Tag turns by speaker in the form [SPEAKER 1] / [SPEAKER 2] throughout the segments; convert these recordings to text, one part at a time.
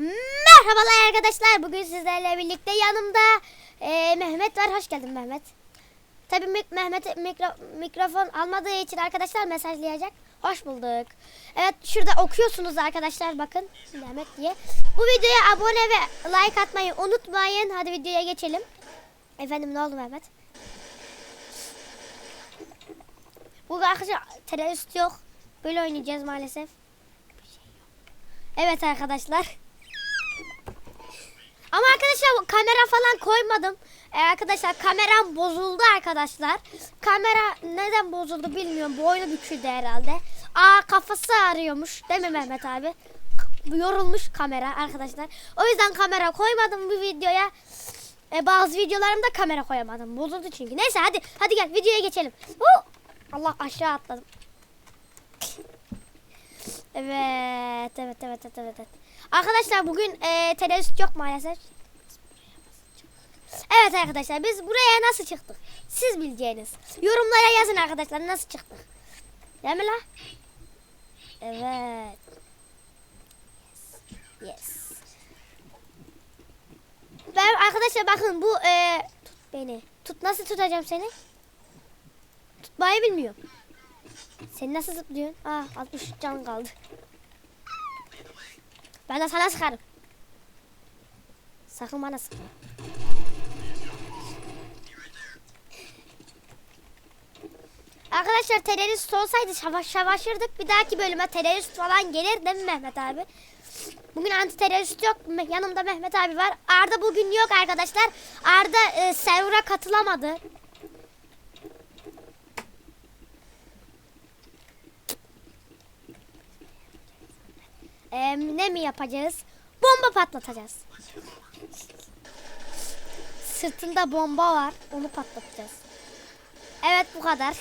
[SPEAKER 1] Merhabalar arkadaşlar. Bugün sizlerle birlikte yanımda e, Mehmet var. Hoş geldin Mehmet. Tabii Mik- Mehmet mikro- mikrofon almadığı için arkadaşlar mesajlayacak. Hoş bulduk. Evet şurada okuyorsunuz arkadaşlar bakın Mehmet diye. Bu videoya abone ve like atmayı unutmayın. Hadi videoya geçelim. Efendim ne oldu Mehmet? Bugün arkadaşlar terörist yok. Böyle oynayacağız maalesef. Evet arkadaşlar. Ama arkadaşlar kamera falan koymadım. Ee, arkadaşlar kameram bozuldu arkadaşlar. Kamera neden bozuldu bilmiyorum. Bu oyunu büküldü herhalde. Aa kafası ağrıyormuş. Değil mi Mehmet abi? Yorulmuş kamera arkadaşlar. O yüzden kamera koymadım bu videoya. Ee, bazı videolarımda kamera koyamadım. Bozuldu çünkü. Neyse hadi hadi gel videoya geçelim. Huu! Allah aşağı atladım. Evet, evet, evet, evet, evet. Arkadaşlar bugün e, terörist yok maalesef. Evet arkadaşlar biz buraya nasıl çıktık? Siz bileceğiniz. Yorumlara yazın arkadaşlar nasıl çıktık. Değil mi la? Evet. Yes. yes. Ben arkadaşlar bakın bu e, tut beni. Tut nasıl tutacağım seni? Tutmayı bilmiyorum. Sen nasıl zıplıyorsun? Ah 60 can kaldı. Ben de sana sıkarım. Sakın bana sıkma. Arkadaşlar terörist olsaydı savaş savaşırdık. Bir dahaki bölüme terörist falan gelir değil mi Mehmet abi? Bugün anti terörist yok. Yanımda Mehmet abi var. Arda bugün yok arkadaşlar. Arda e, server'a katılamadı. Ee, ne mi yapacağız? Bomba patlatacağız. Sırtında bomba var. Onu patlatacağız. Evet bu kadar.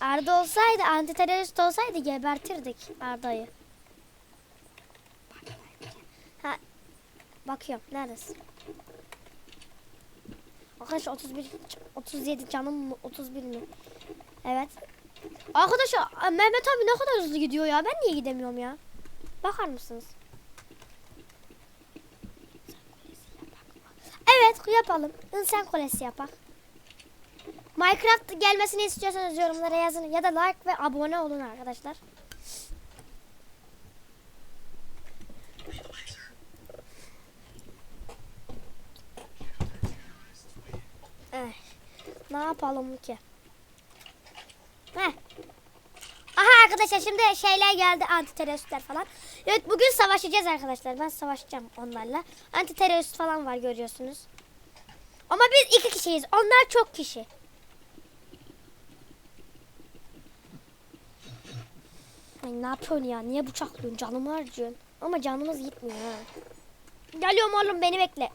[SPEAKER 1] Arda olsaydı, anti terörist olsaydı gebertirdik Arda'yı. Ha, bakıyorum. Neredesin? Arkadaşlar 31 37 canım mı? 31 mi? Evet. Arkadaşlar Mehmet abi ne kadar hızlı gidiyor ya. Ben niye gidemiyorum ya? Bakar mısınız? Evet yapalım. İnsan kolesi yapak. Minecraft gelmesini istiyorsanız yorumlara yazın ya da like ve abone olun arkadaşlar. Eh, ne yapalım ki? Heh. Aha arkadaşlar şimdi şeyler geldi anti teröristler falan. Evet bugün savaşacağız arkadaşlar. Ben savaşacağım onlarla. Anti terörist falan var görüyorsunuz. Ama biz iki kişiyiz. Onlar çok kişi. Ay ne yapıyorsun ya? Niye bıçaklıyorsun? Canımı harcıyorsun. Ama canımız gitmiyor ha. Geliyorum oğlum beni bekle.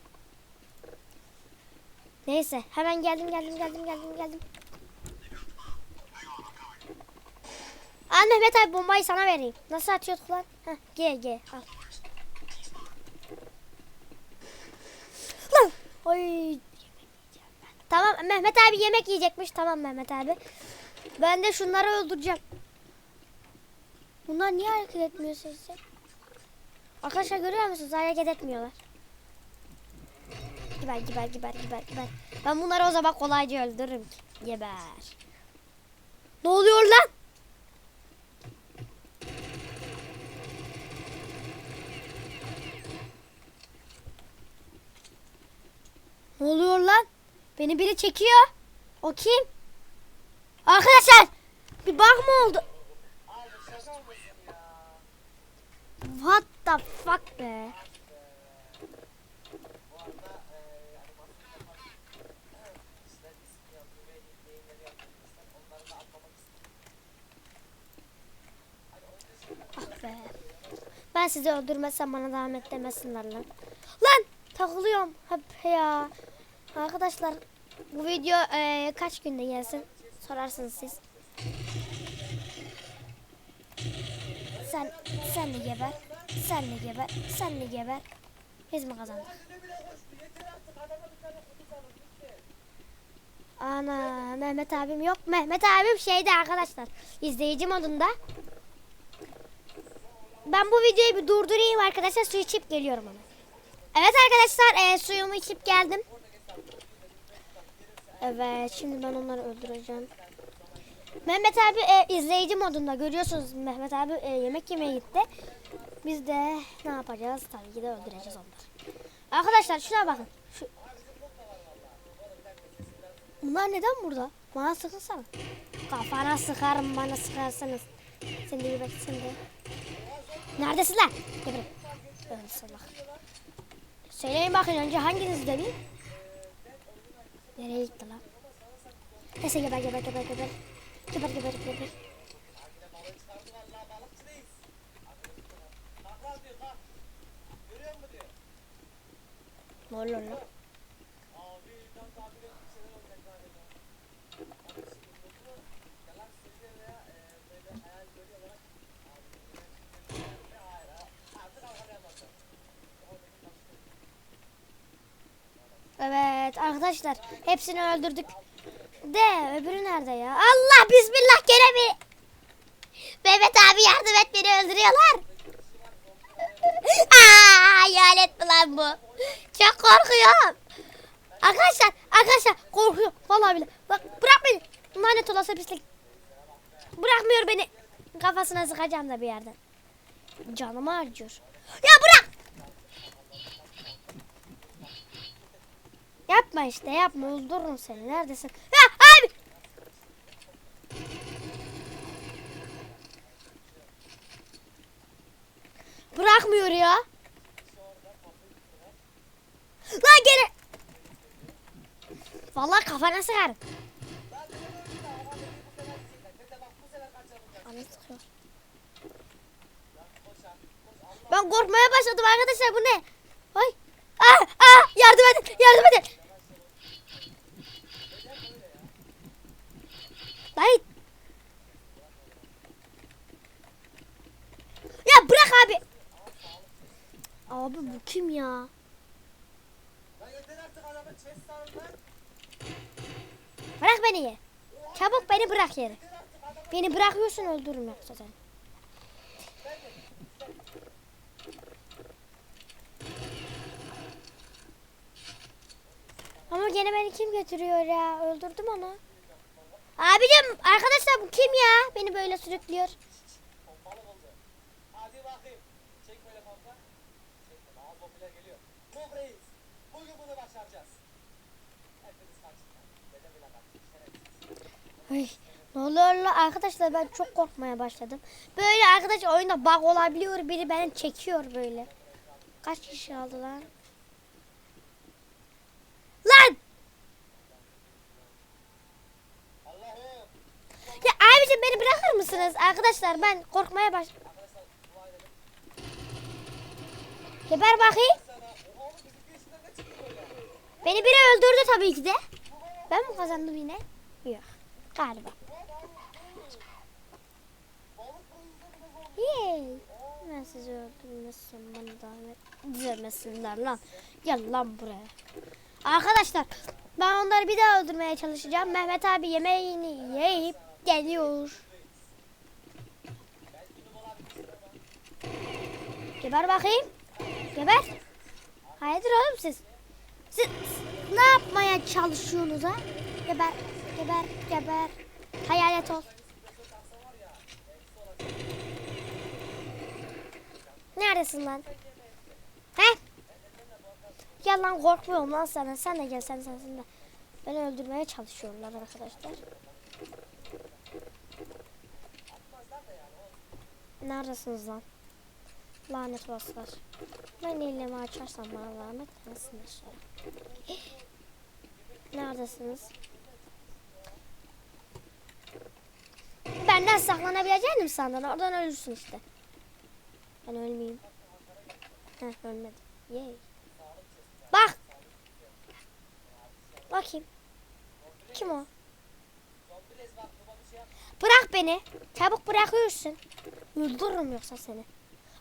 [SPEAKER 1] Neyse hemen geldim geldim geldim geldim geldim. Al Mehmet abi bombayı sana vereyim. Nasıl atıyorduk lan? Heh, G G al. Lan! Oy. Tamam Mehmet abi yemek yiyecekmiş. Tamam Mehmet abi. Ben de şunları öldüreceğim. Bunlar niye hareket etmiyor sizce? Arkadaşlar görüyor musunuz? Hareket etmiyorlar. Giber giber giber giber giber. Ben bunları o zaman kolayca öldürürüm. Geber. Ne oluyor lan? Ne oluyor lan? Beni biri çekiyor. O kim? Arkadaşlar bir bug mı oldu? What the fuck be? Ah be. Ben sizi öldürmezsem bana zahmet demesinler lan. Lan takılıyorum hep ya. Arkadaşlar bu video eee, kaç günde gelsin sorarsınız siz. Sen sen de geber. Sen de geber. Sen de geber. Biz mi kazandık? Ana Mehmet abim yok. Mehmet abim şeyde arkadaşlar. izleyici modunda.
[SPEAKER 2] Ben bu videoyu bir durdurayım arkadaşlar. Su içip geliyorum ama. Evet arkadaşlar e, suyumu içip geldim. Evet şimdi ben onları öldüreceğim. Mehmet abi e, izleyici modunda görüyorsunuz Mehmet abi e, yemek yemeye gitti. Biz de ne yapacağız? Tabii ki de öldüreceğiz onları. Arkadaşlar şuna bakın. Şu... Bunlar neden burada? Bana sıkılsana. Kafana sıkarım bana sıkarsanız. Sen de iyi bak sen de. Neredesin lan? Buraya. Öyle salak. Söyleyin bakın önce hanginiz demeyeyim? Nereye gitti lan? Neyse geber geber geber geber. Geber geber geber. Ne oluyor lan? Evet arkadaşlar hepsini öldürdük. De öbürü nerede ya? Allah bismillah gene bir. Mehmet abi yardım et beni öldürüyorlar. Aa, hayalet mi lan bu? Çok korkuyorum. Arkadaşlar arkadaşlar korkuyorum. Vallahi bile. Bak bırak beni. Lanet olası pislik. Bırakmıyor beni. Kafasına sıkacağım da bir yerden. Canımı harcıyor. Ya bırak. Yapma işte yapma öldürürüm seni. Neredesin? Ya abi. Bırakmıyor ya. Lan gene. Vallahi kafana sıkarım. Anı sıkıyor. Ben korkmaya başladım arkadaşlar bu ne? Ay. Ah, ah, yardım edin, yardım edin. Dayı. Ya bırak abi. Abi bu kim ya? Bırak beni. Çabuk beni bırak yere. Beni bırakıyorsun öldürürüm yoksa seni. Ama gene beni kim götürüyor ya? Öldürdüm onu. Abicim arkadaşlar bu kim ya? Beni böyle sürüklüyor.
[SPEAKER 1] Hadi bakayım. Çek böyle kanka. Çekme. Daha zombiler geliyor. Move reis. Bugün bunu başaracağız. Hepiniz kaçın. Dede bile kaçın. Şerefsiz.
[SPEAKER 2] Ay, ne oluyor la? Arkadaşlar ben çok korkmaya başladım. Böyle arkadaş oyunda bug olabiliyor. Biri beni çekiyor böyle. Kaç kişi aldı lan? Lan! Ya abicim beni bırakır mısınız? Arkadaşlar ben korkmaya baş... Geber bakayım. Beni biri öldürdü tabii ki de. Ben mi kazandım yine? Yok. Galiba. Yay. Ben sizi öldürmesin bana davet düzelmesinler lan. Gel lan buraya. Arkadaşlar ben onları bir daha öldürmeye çalışacağım. Mehmet abi yemeğini yiyip geliyor. Geber bakayım. Geber. Hayırdır oğlum siz? Siz ne yapmaya çalışıyorsunuz ha? Geber, geber, geber. Hayalet ol. Neredesin lan? He? Gel lan korkmuyorum lan sana. Sen de gel sen sen sen de. Beni öldürmeye çalışıyorlar arkadaşlar. Neredesiniz lan? Lanet olsunlar. Ben elimi açarsam bana lanet gelsinler. Neredesiniz? Benden saklanabileceğini mi sandın? Oradan ölürsün işte. Ben ölmeyeyim. Heh ölmedim. Yay. Bak. Bakayım. Kim o? Bırak beni. Çabuk bırakıyorsun. Öldürürüm yoksa seni.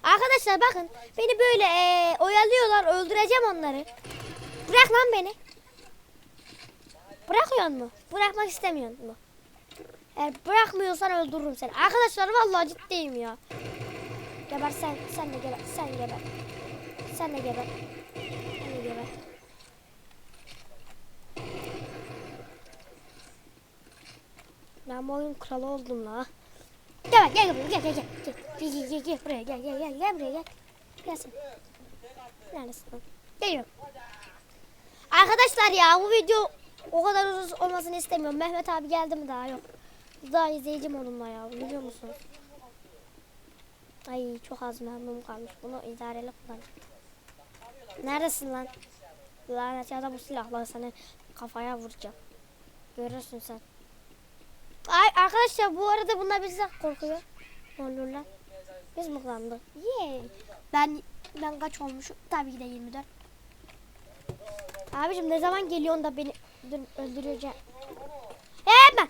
[SPEAKER 2] Arkadaşlar bakın. Beni böyle eee, oyalıyorlar. Öldüreceğim onları. Bırak lan beni. Bırakıyor mu? Bırakmak istemiyor mu? Eğer bırakmıyorsan öldürürüm seni. Arkadaşlar vallahi ciddiyim ya.
[SPEAKER 1] Geber sen, sen de geber, sen geber. Sen de geber. Ben bu oyun kralı oldum la. Gel gel buraya gel gel gel. Gel gel gel gel buraya gel gel gel gel buraya gel. Gelsin. Neredesin lan? Geliyorum. Arkadaşlar ya bu video o kadar uzun olmasını istemiyorum. Mehmet abi geldi mi daha yok. Daha izleyicim onunla ya biliyor musunuz? Ay çok az memnun kalmış. Bunu idareli kullanacağım. Neredesin lan? Lanet ya da bu silahla seni kafaya vuracağım. Görürsün sen. Ay arkadaşlar bu arada bunlar bizden korkuyor. Ne olur lan? Biz mi kandık? Yay. Ben ben kaç olmuşum? Tabii ki de 24. Abicim ne zaman geliyorsun da beni öldür- öldüreceksin? Hemen.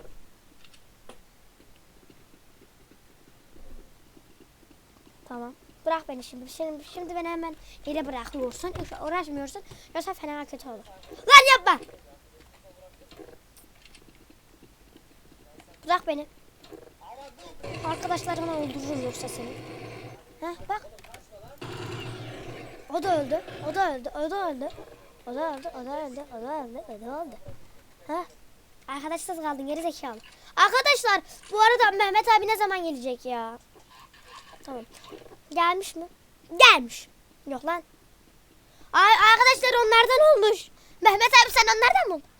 [SPEAKER 1] Tamam. Bırak beni şimdi. Şimdi, şimdi beni hemen yere bırakıyorsun. Uğraşmıyorsun. Yoksa fena kötü olur. Lan yapma. Bırak beni. Arkadaşlarımla öldürürüm yoksa seni. Heh bak. O da öldü. O da öldü. O da öldü. O da öldü. O da öldü. O da öldü. O da öldü. Ha? Arkadaşsız kaldın geri zekalı. Arkadaşlar bu arada Mehmet abi ne zaman gelecek ya? Tamam. Gelmiş mi? Gelmiş. Yok lan. Ay arkadaşlar onlardan olmuş. Mehmet abi sen onlardan mı?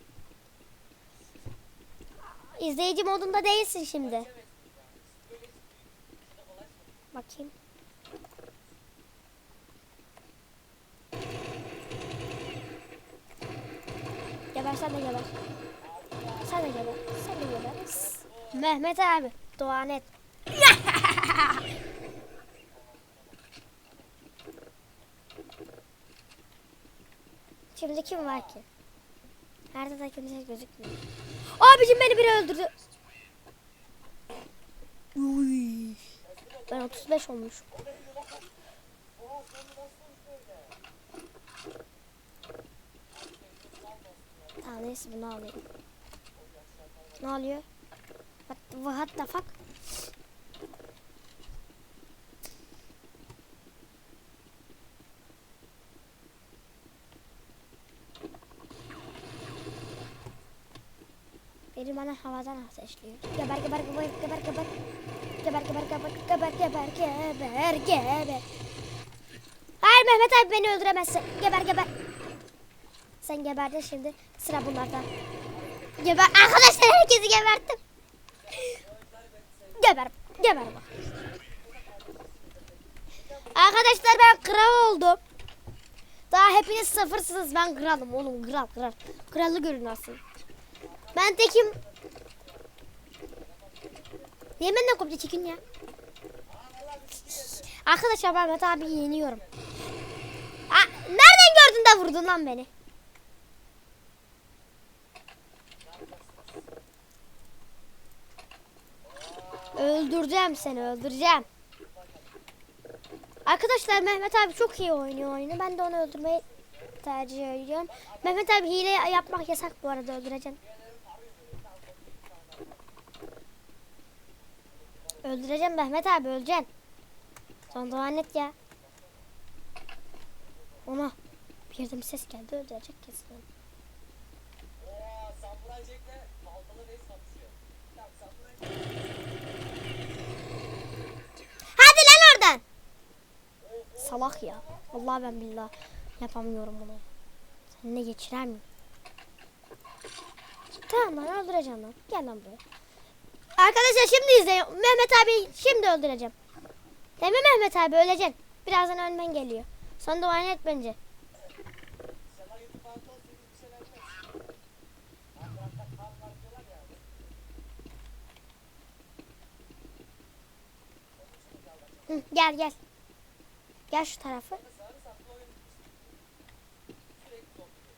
[SPEAKER 1] İzleyici modunda değilsin şimdi. Bakayım. Geber sen de geber. Sen de geber. Sen de geber. Mehmet abi. Doğan et. Şimdi kim var ki? De kimse gözükmüyor. Abicim beni biri öldürdü. Uy. Ben 35 olmuş. Tamam neyse bunu alayım. Ne oluyor? What, what the fuck? Biri bana havadan ateşliyor. Geber geber geber geber geber. Geber geber geber geber geber geber geber. Hayır Mehmet abi beni öldüremezsin. Geber geber. Sen geberdin şimdi. Sıra bunlarda. Geber. Arkadaşlar herkesi geberttim. Geber. Geber bak. Arkadaşlar ben kral oldum. Daha hepiniz sıfırsınız. Ben kralım oğlum. Kral kral. Kralı görün asıl. Ben tekim. Niye benden kopya çekin ya? Arkadaşlar Mehmet abi yeniyorum. Aa, nereden gördün de vurdun lan beni? Öldüreceğim seni öldüreceğim. Arkadaşlar Mehmet abi çok iyi oynuyor oyunu. Ben de onu öldürmeyi tercih ediyorum. Mehmet abi hile yapmak yasak bu arada öldüreceğim. Öldüreceğim Mehmet abi öleceksin. Son dua net ya. Ona bir yerden bir ses geldi öldürecek kesin. Hadi lan oradan. Salak ya. Vallahi ben billah yapamıyorum bunu. Seninle geçirer miyim? Tamam lan öldüreceğim lan. Gel lan buraya. Arkadaşlar şimdi izleyin. Mehmet abi şimdi öldüreceğim. Değil mi Mehmet abi öleceksin. Birazdan ölmen geliyor. Sen dua et bence. Gel gel. Gel şu tarafı.
[SPEAKER 2] Sarı saplı oyun sürekli dolduruyor.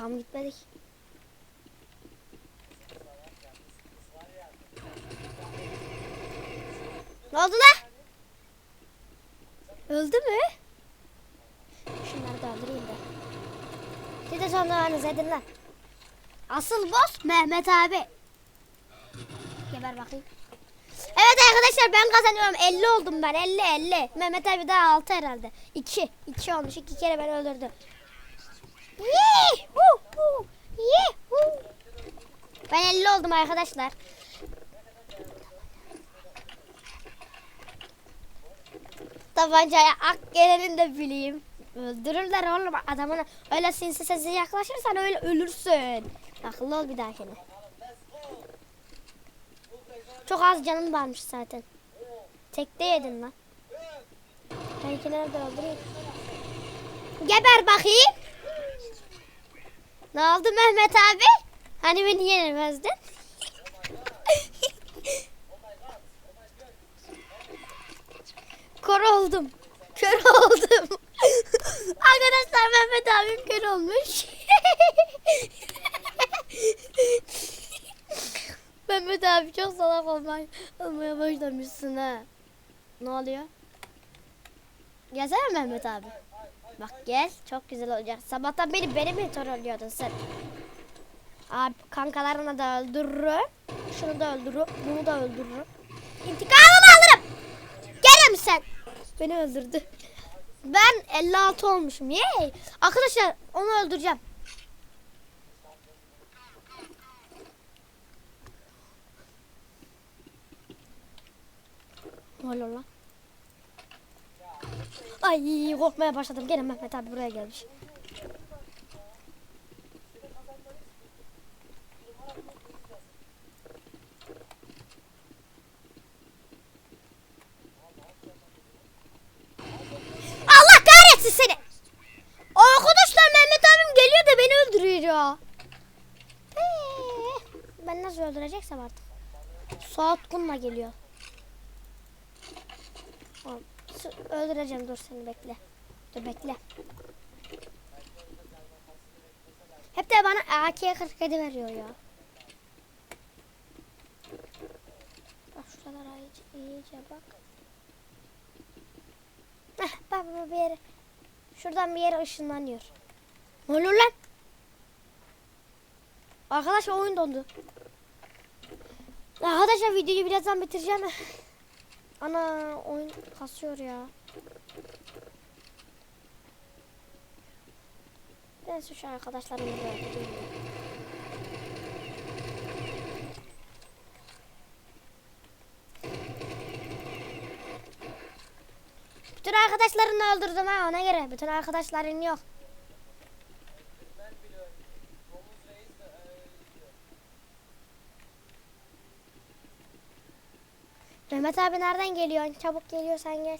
[SPEAKER 1] Tamam gitmedik. Ne oldu lan? Öldü mü? Şunları da öldüreyim de. Siz de sonlarınızı edin lan. Asıl boss Mehmet abi. Geber bakayım. Evet arkadaşlar ben kazanıyorum. 50 oldum ben. 50 50. Mehmet abi daha 6 herhalde. 2. 2 olmuş. 2 kere beni öldürdü. Yuhu! Yuhu! Ben 50 oldum arkadaşlar. Tabancaya ak gelenin de bileyim. Öldürürler oğlum adamına. Öyle sinsi sesi yaklaşırsan öyle ölürsün. Akıllı ol bir dahakine. Çok az canım varmış zaten. Tekte yedin lan. Benimkileri de öldüreyim. Geber bakayım. Ne oldu Mehmet abi? Hani beni yenemezdin? Kör oldum. Kör oldum. Arkadaşlar Mehmet abim kör olmuş. Mehmet abi çok salak olmaya, olmaya başlamışsın ha. Ne oluyor? Gelsene Mehmet abi. Bak gel çok güzel olacak. Sabahtan beri beni mi trollüyordun sen? Abi kankalarını da öldürürüm. Şunu da öldürürüm. Bunu da öldürürüm. İntikamımı alırım. Gel sen. Beni öldürdü. Ben 56 olmuşum. Yey. Arkadaşlar onu öldüreceğim. Ne oluyor? Ay korkmaya başladım. Gene Mehmet abi buraya gelmiş. Allah kahretsin seni. Arkadaşlar Mehmet abim geliyor da beni öldürüyor. Ee, ben nasıl öldüreceksem artık. Saat kunla geliyor. Öldüreceğim dur seni bekle. Dur bekle. Hep de bana AK-47 veriyor ya. Bak şuralara iyice, iyice bak. Heh, bak bu bir yere. Şuradan bir yere ışınlanıyor. Ne oluyor lan? Arkadaşlar oyun dondu. Arkadaşlar videoyu birazdan bitireceğim. Ana oyun kasıyor ya. Ben şu arkadaşlarımı da öldüreyim. Bütün arkadaşlarını öldürdüm ha ona göre. Bütün arkadaşların yok.
[SPEAKER 2] Ben biliyorum. Domuz reis de öldü.
[SPEAKER 1] Mehmet abi nereden geliyorsun? Çabuk geliyorsan gel.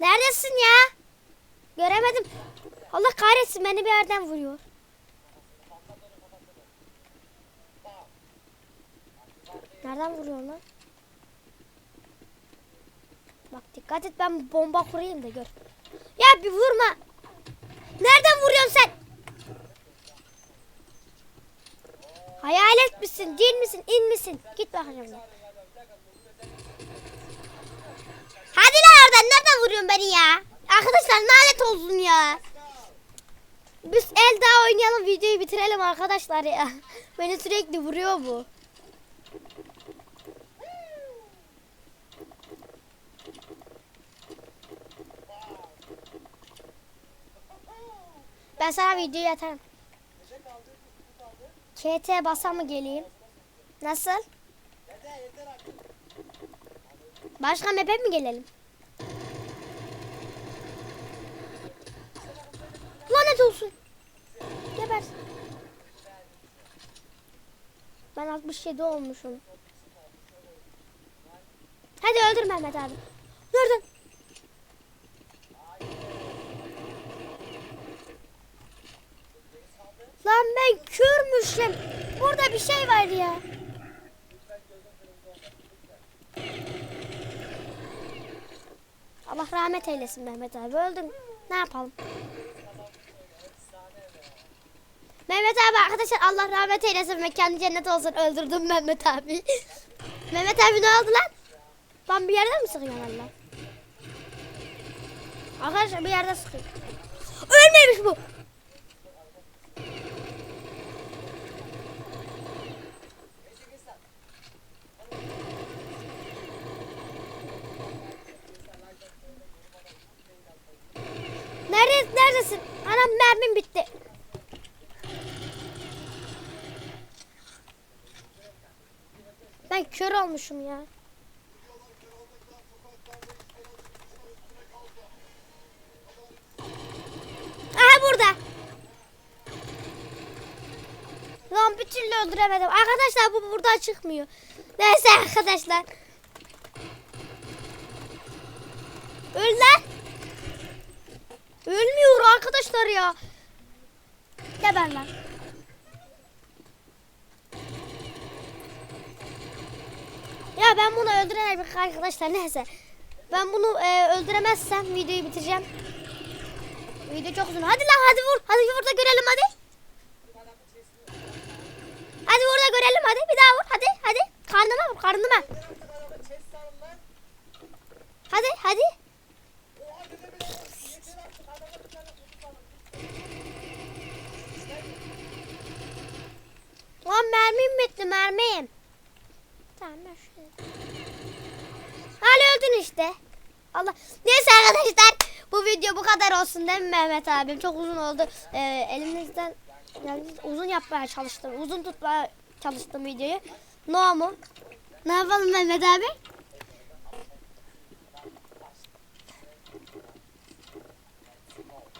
[SPEAKER 1] Neredesin ya? Göremedim. Allah kahretsin beni bir yerden vuruyor. Nereden vuruyor lan? Bak dikkat et ben bomba kurayım da gör. Ya bir vurma. Nereden vuruyorsun sen? Hayalet misin? Değil misin? İn misin? Git bakacağım. Hadi lan oradan nereden vuruyorsun beni ya? Arkadaşlar lanet olsun ya. Biz el daha oynayalım videoyu bitirelim arkadaşlar ya. Beni sürekli vuruyor bu. Ben sana videoyu atarım.
[SPEAKER 2] Neşe kaldı. Kutu kaldı.
[SPEAKER 1] KT basa mı geleyim? Nasıl? Başka map'e mi gelelim? Lanet olsun. Geber. Ben 67 olmuşum. Hadi öldür Mehmet abi. Nereden? Lan ben körmüşüm. Burada bir şey var ya. Allah rahmet eylesin Mehmet abi. Öldün. Ne yapalım? Mehmet abi arkadaşlar Allah rahmet eylesin kendi cennet olsun. Öldürdüm Mehmet abi. Mehmet abi ne oldu lan? Ben bir yerden mi sıkıyorsun Allah?
[SPEAKER 2] Arkadaşlar bir yerde sıkıyor. Ölmemiş bu. Nerede, neredesin? Anam mermim bitti. Olmuşum ya. Aha burada. Lan bir türlü öldüremedim. Arkadaşlar bu burada çıkmıyor. Neyse arkadaşlar. Öl lan. Ölmüyor arkadaşlar ya. Geber lan. Ya ben bunu öldüremedim arkadaşlar neyse. Ben bunu e, öldüremezsem videoyu bitireceğim. Video çok uzun. Hadi lan hadi vur. Hadi vur da görelim hadi. Hadi vur da görelim hadi. Bir daha vur. Hadi hadi. Karnıma vur karnıma. Hadi hadi. Lan mermim bitti mermim. Tamam. Hala öldün işte. Allah. Neyse arkadaşlar bu video bu kadar olsun değil mi Mehmet abim? Çok uzun oldu. Ee, elimizden yani uzun yapmaya çalıştım. Uzun tutmaya çalıştım videoyu. No mu? Ne yapalım Mehmet abi?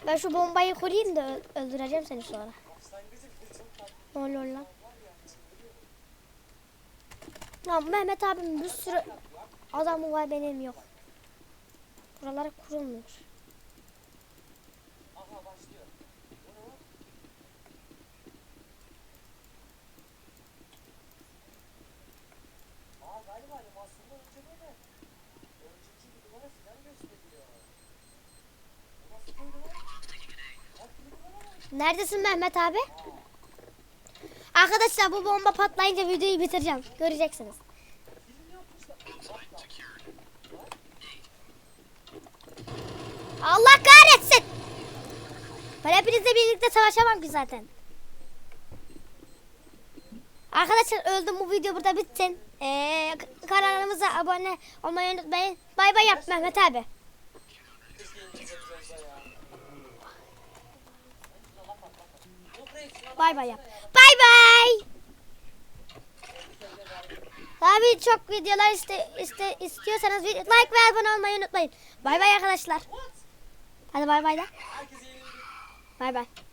[SPEAKER 2] Ben şu bombayı kurayım da öldüreceğim seni sonra. Ne oluyor lan? Ya Mehmet abim bir sürü adamı var benim yok. Buralara kurulmuyor. Neredesin Mehmet abi? Arkadaşlar bu bomba patlayınca videoyu bitireceğim. Göreceksiniz.
[SPEAKER 1] Film yapmışlar. Bak bak.
[SPEAKER 2] Allah kahretsin. Ben hepinizle birlikte savaşamam ki zaten. Arkadaşlar öldüm bu video burada bitsin. Ee, kanalımıza abone olmayı unutmayın. Bay bay yap Mehmet abi. Bay bay yap. Bay bay. Tabii çok videolar iste, iste, istiyorsanız like ve abone olmayı unutmayın. Bay bay arkadaşlar. Hadi bay bay da. Bay bay.